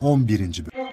11. Bölüm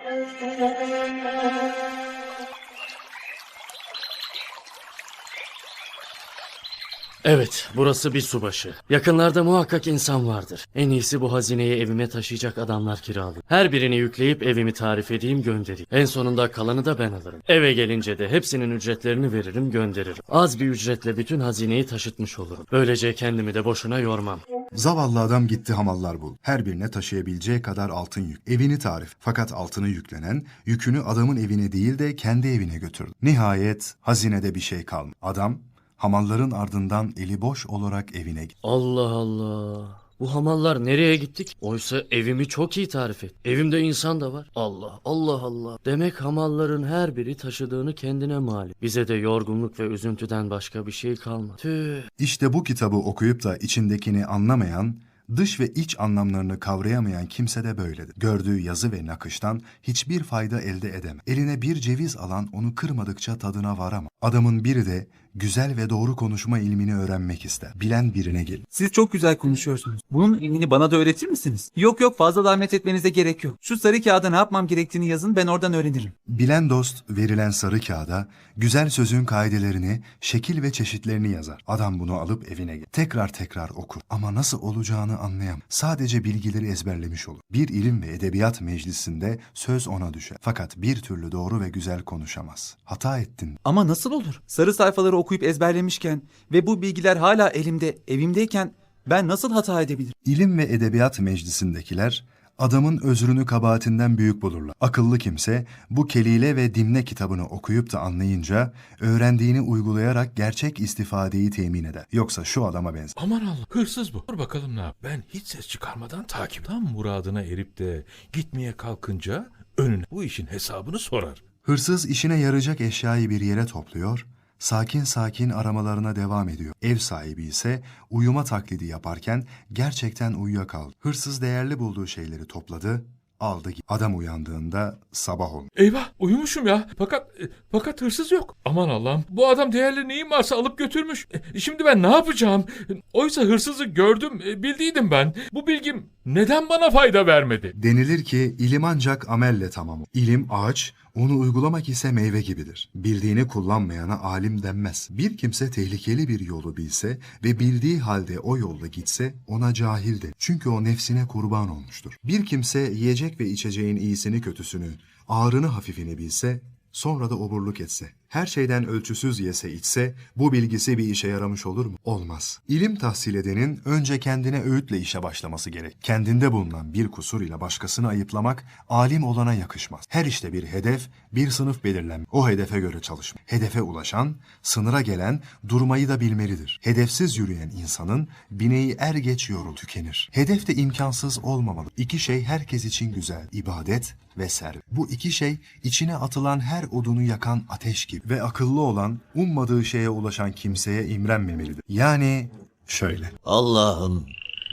Evet, burası bir subaşı. Yakınlarda muhakkak insan vardır. En iyisi bu hazineyi evime taşıyacak adamlar kiralayayım. Her birini yükleyip evimi tarif edeyim göndereyim. En sonunda kalanı da ben alırım. Eve gelince de hepsinin ücretlerini veririm gönderirim. Az bir ücretle bütün hazineyi taşıtmış olurum. Böylece kendimi de boşuna yormam. Zavallı adam gitti hamallar bul. Her birine taşıyabileceği kadar altın yük. Evini tarif. Fakat altını yüklenen yükünü adamın evine değil de kendi evine götürdü. Nihayet hazinede bir şey kalmadı. Adam hamalların ardından eli boş olarak evine gitti. Allah Allah. Bu hamallar nereye gittik? Oysa evimi çok iyi tarif et. Evimde insan da var. Allah Allah Allah. Demek hamalların her biri taşıdığını kendine mal. Bize de yorgunluk ve üzüntüden başka bir şey kalmadı. Tüh. İşte bu kitabı okuyup da içindekini anlamayan, dış ve iç anlamlarını kavrayamayan kimse de böyledir. Gördüğü yazı ve nakıştan hiçbir fayda elde edemez. Eline bir ceviz alan onu kırmadıkça tadına varamaz. Adamın biri de güzel ve doğru konuşma ilmini öğrenmek ister. Bilen birine gelir. Siz çok güzel konuşuyorsunuz. Bunun ilmini bana da öğretir misiniz? Yok yok fazla zahmet etmenize gerek yok. Şu sarı kağıda ne yapmam gerektiğini yazın ben oradan öğrenirim. Bilen dost verilen sarı kağıda güzel sözün kaidelerini, şekil ve çeşitlerini yazar. Adam bunu alıp evine gelir. Tekrar tekrar okur ama nasıl olacağını anlayamaz. Sadece bilgileri ezberlemiş olur. Bir ilim ve edebiyat meclisinde söz ona düşer. Fakat bir türlü doğru ve güzel konuşamaz. Hata ettin. Ama nasıl olur? Sarı sayfaları okuyup ezberlemişken ve bu bilgiler hala elimde, evimdeyken ben nasıl hata edebilirim? İlim ve edebiyat meclisindekiler adamın özrünü kabahatinden büyük bulurlar. Akıllı kimse bu kelile ve dimne kitabını okuyup da anlayınca öğrendiğini uygulayarak gerçek istifadeyi temin eder. Yoksa şu adama benzer. Aman Allah hırsız bu. Dur bakalım ne yap. Ben hiç ses çıkarmadan takip. Tam muradına erip de gitmeye kalkınca önüne bu işin hesabını sorar. Hırsız işine yarayacak eşyayı bir yere topluyor, sakin sakin aramalarına devam ediyor. Ev sahibi ise uyuma taklidi yaparken gerçekten uyuyakaldı. Hırsız değerli bulduğu şeyleri topladı, aldı. Adam uyandığında sabah olmuş. Eyvah uyumuşum ya. Fakat e, fakat hırsız yok. Aman Allah'ım bu adam değerli neyim varsa alıp götürmüş. E, Şimdi ben ne yapacağım? Oysa hırsızı gördüm e, bildiydim ben. Bu bilgim neden bana fayda vermedi? Denilir ki ilim ancak amelle tamam. İlim ağaç, onu uygulamak ise meyve gibidir. Bildiğini kullanmayana alim denmez. Bir kimse tehlikeli bir yolu bilse ve bildiği halde o yolda gitse ona cahildir. Çünkü o nefsine kurban olmuştur. Bir kimse yiyecek ve içeceğin iyisini kötüsünü, ağrını hafifini bilse sonra da oburluk etse, her şeyden ölçüsüz yese içse bu bilgisi bir işe yaramış olur mu? Olmaz. İlim tahsil edenin önce kendine öğütle işe başlaması gerek. Kendinde bulunan bir kusur ile başkasını ayıplamak alim olana yakışmaz. Her işte bir hedef, bir sınıf belirlenme. O hedefe göre çalışma. Hedefe ulaşan, sınıra gelen durmayı da bilmelidir. Hedefsiz yürüyen insanın bineği er geç yorul, tükenir. Hedef de imkansız olmamalı. İki şey herkes için güzel. ibadet ve servet. Bu iki şey içine atılan her odunu yakan ateş gibi ve akıllı olan ummadığı şeye ulaşan kimseye imrenmemelidir. Yani şöyle. Allah'ım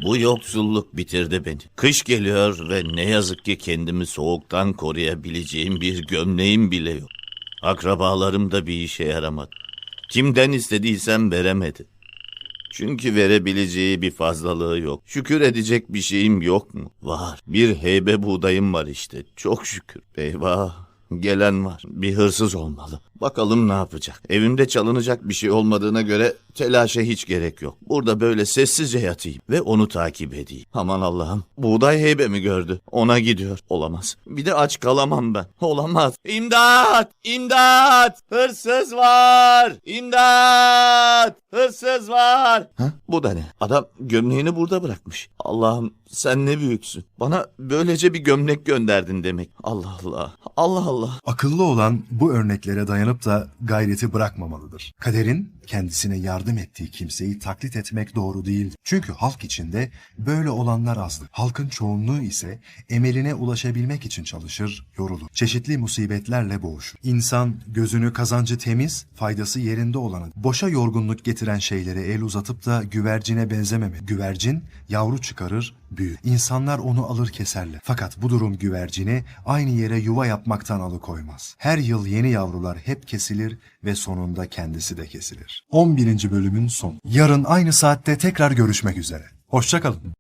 bu yoksulluk bitirdi beni. Kış geliyor ve ne yazık ki kendimi soğuktan koruyabileceğim bir gömleğim bile yok. Akrabalarım da bir işe yaramadı. Kimden istediysem veremedi. Çünkü verebileceği bir fazlalığı yok. Şükür edecek bir şeyim yok mu? Var. Bir heybe buğdayım var işte. Çok şükür. Eyvah. Gelen var. Bir hırsız olmalı. Bakalım ne yapacak. Evimde çalınacak bir şey olmadığına göre telaşa hiç gerek yok. Burada böyle sessizce yatayım ve onu takip edeyim. Aman Allah'ım. Buğday heybe mi gördü? Ona gidiyor. Olamaz. Bir de aç kalamam ben. Olamaz. İmdat! İmdat! Hırsız var! İmdat! Hırsız var! Ha? Bu da ne? Adam gömleğini burada bırakmış. Allah'ım sen ne büyüksün. Bana böylece bir gömlek gönderdin demek. Allah Allah. Allah Allah. Akıllı olan bu örneklere dayanıp da gayreti bırakmamalıdır. Kaderin kendisine yardım ettiği kimseyi taklit etmek doğru değil. Çünkü halk içinde böyle olanlar azdır. Halkın çoğunluğu ise emeline ulaşabilmek için çalışır, yorulur. Çeşitli musibetlerle boğuşur. İnsan gözünü kazancı temiz, faydası yerinde olanı, boşa yorgunluk getiren şeylere el uzatıp da güvercine benzememeli. Güvercin yavru çıkarır, büyür. İnsanlar onu alır keserler. Fakat bu durum güvercini aynı yere yuva yapmaktan alıkoymaz. Her yıl yeni yavrular hep kesilir ve sonunda kendisi de kesilir. 11. bölümün son. Yarın aynı saatte tekrar görüşmek üzere. Hoşçakalın.